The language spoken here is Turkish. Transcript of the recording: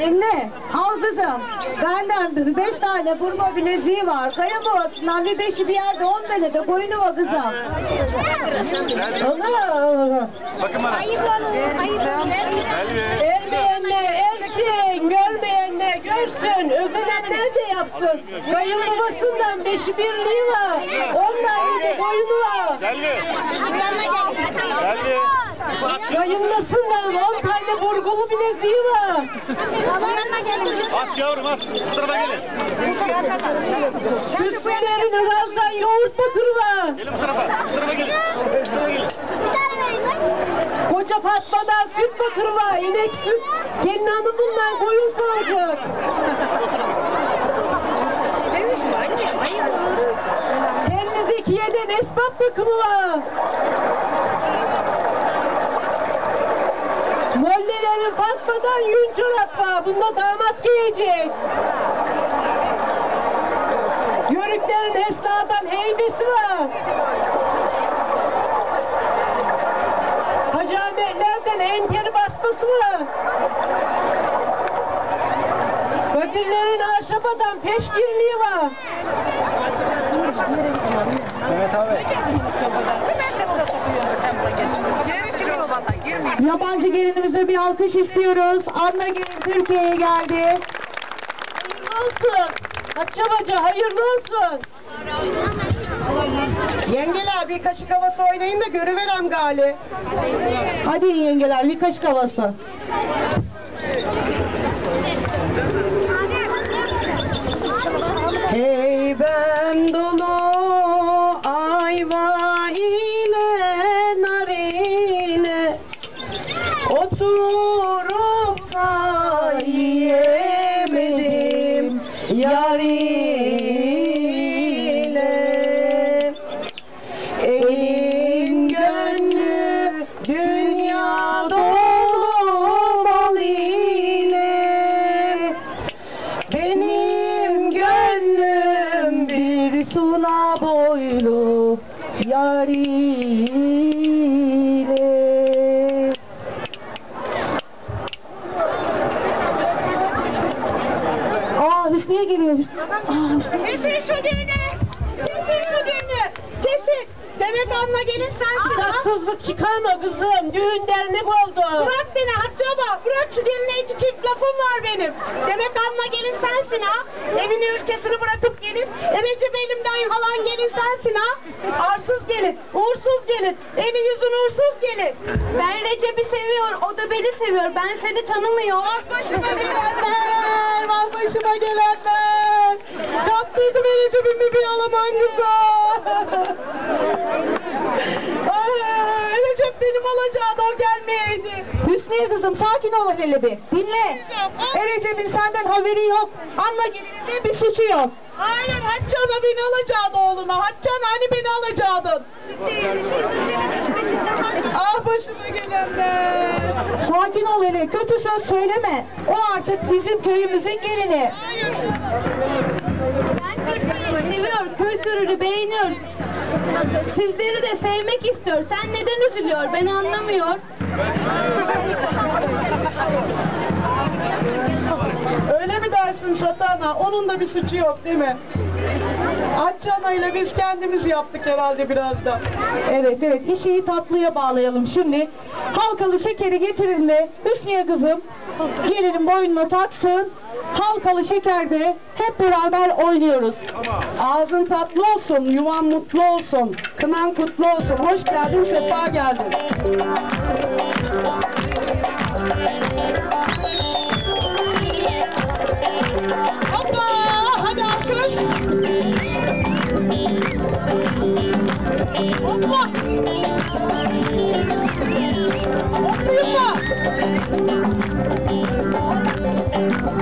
Emine, al kızım. Benden beş tane burma bileziği var. Kaya boğazından bir beşi bir yerde on tane de koyunu var kızım. Allah! Bakın bana. Ermeyenler ersin, görmeyenler görsün, özenenler de yapsın. Kayın babasından beşi birliği var, on tane de boyunu var. Selvi. Selvi. Kayınlasınlar, tane burgulu bileziği var. At yavrum at. Bu tarafa gelin. Süslerin Iraz'dan yoğurt bakırı var. Gelin bu tarafa. Bu tarafa gelin. Bu tarafa gelin. Koca Fatma'dan süt bakırı var, inek süt. Gelin hanım bundan koyun sağacak. Telli Zekiye'den esbab bakımı var. Fatma'dan yün çorap. Bunda damat giyecek. Yörüklerin Esna'dan heybesi var. Hacı Ahmetlerden enkeri basması var. Arşapa'dan peşkirliği var. Yabancı gelinimize bir alkış istiyoruz. Anna gelin Türkiye'ye geldi. Hayırlı olsun. Hatice bacı hayırlı olsun. Yengeler bir kaşık havası oynayın da görüverem gali. Hadi yengeler bir kaşık havası. Yar ile Aa Hüsniye geliyor. Aa Hüsniye. Kesin şu düğünü. Anla gelin sensin ha. Tatsızlık çıkarma kızım. Düğün dernek oldu. Bırak beni Hatice abla. Bırak şu iki çift lafım var benim. Demek anla gelin sensin ha. Evini ülkesini bırakıp gelin. Recep elimden halan gelin sensin ha. Arsız gelin. Uğursuz gelin. Eli yüzün uğursuz gelin. Ben Recep'i seviyor, o da beni seviyor. Ben seni tanımıyorum. Vah başıma gelenler. Vah başıma gelenler. Kaptırdı beni Recep'imi bir güzel. Hüsniye kızım sakin ol hele bir. Dinle. Erecep'in senden haberi yok. Anla gelinin bir suçu yok. Hayır Haccan'a beni alacaktı oğluna. Haccan hani beni alacaktın. ah başıma gelenler. Sakin ol hele. Kötü söz söyleme. O artık bizim köyümüzün gelini. Hayır. Ben Türkiye'yi seviyor, kültürünü beğeniyor. Sizleri de sevmek istiyor. Sen neden üzülüyor? Ben anlamıyor. Dersin Satana? Onun da bir suçu yok değil mi? Haccan'a ile biz kendimiz yaptık herhalde biraz da. Evet evet işi tatlıya bağlayalım şimdi. Halkalı şekeri getirin de Hüsniye kızım gelinin boynuna taksın. Halkalı şekerde hep beraber oynuyoruz. Ağzın tatlı olsun, yuvan mutlu olsun, kınan kutlu olsun. Hoş geldin, sefa geldin. Hoppa! Hoppa!